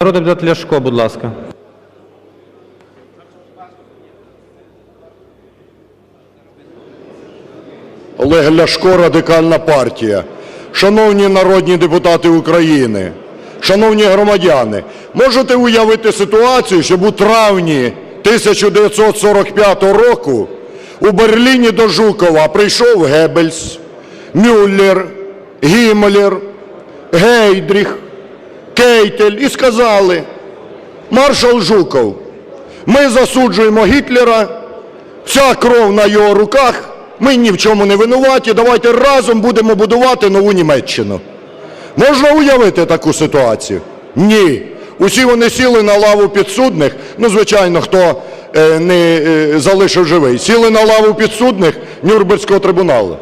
Народний депутат Ляшко, будь ласка. Олег Ляшко, Радикальна партія. Шановні народні депутати України, шановні громадяни, можете уявити ситуацію, щоб у травні 1945 року у Берліні до Жукова прийшов Геббельс, Мюллер, Гіммлер, Гейдріх, Кейтель і сказали, маршал Жуков, ми засуджуємо Гітлера, Вся кров на його руках, ми ні в чому не винуваті, давайте разом будемо будувати нову Німеччину. Можна уявити таку ситуацію? Ні. Усі вони сіли на лаву підсудних, ну, звичайно, хто е, не е, залишив живий, сіли на лаву підсудних Нюрнберзького трибуналу.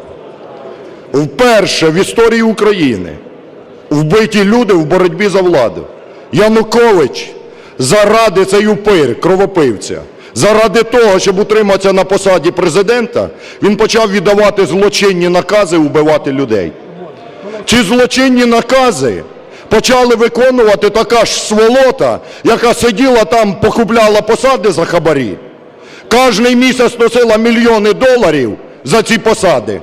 Вперше в історії України вбиті люди в боротьбі за владу. Янукович заради цей упир, кровопивця, заради того, щоб утриматися на посаді президента, він почав віддавати злочинні накази вбивати людей. Ці злочинні накази почали виконувати така ж сволота, яка сиділа там, покупляла посади за хабарі. Кожний місяць носила мільйони доларів за ці посади.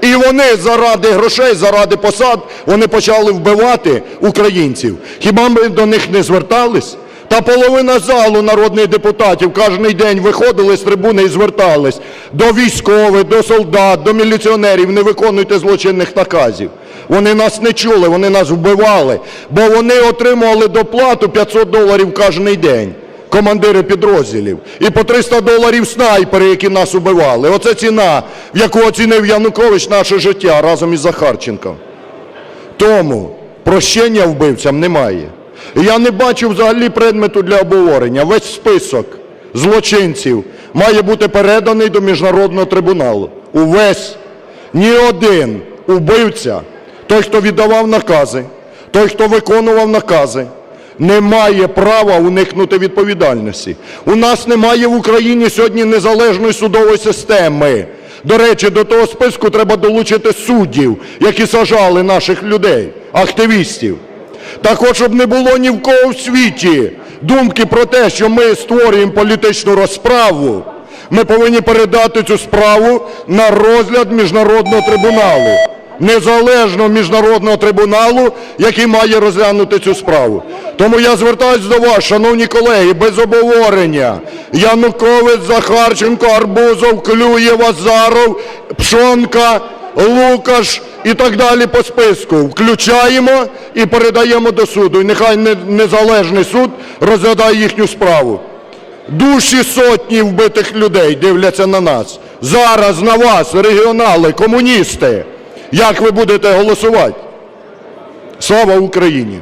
І вони заради грошей, заради посад, вони почали вбивати українців. Хіба ми до них не звертались? Та половина залу народних депутатів кожен день виходили з трибуни і звертались до військових, до солдат, до міліціонерів, не виконуйте злочинних наказів. Вони нас не чули, вони нас вбивали, бо вони отримували доплату 500 доларів кожен день командири підрозділів. І по 300 доларів снайпери, які нас убивали. Оце ціна, в яку оцінив Янукович наше життя разом із Захарченком. Тому прощення вбивцям немає. Я не бачу взагалі предмету для обговорення. Весь список злочинців має бути переданий до міжнародного трибуналу. Увесь. Ні один убивця, той, хто віддавав накази, той, хто виконував накази, не має права уникнути відповідальності. У нас немає в Україні сьогодні незалежної судової системи. До речі, до того списку треба долучити суддів, які сажали наших людей, активістів. Так от, щоб не було ні в кого в світі думки про те, що ми створюємо політичну розправу, ми повинні передати цю справу на розгляд міжнародного трибуналу. Незалежного міжнародного трибуналу, який має розглянути цю справу. Тому я звертаюсь до вас, шановні колеги, без обговорення. Янукович, Захарченко, Арбузов, Клюєв, Азаров, Пшонка, Лукаш і так далі по списку. Включаємо і передаємо до суду. І нехай незалежний суд розглядає їхню справу. Душі сотні вбитих людей дивляться на нас. Зараз на вас, регіонали, комуністи. Як ви будете голосувати? Слава Україні!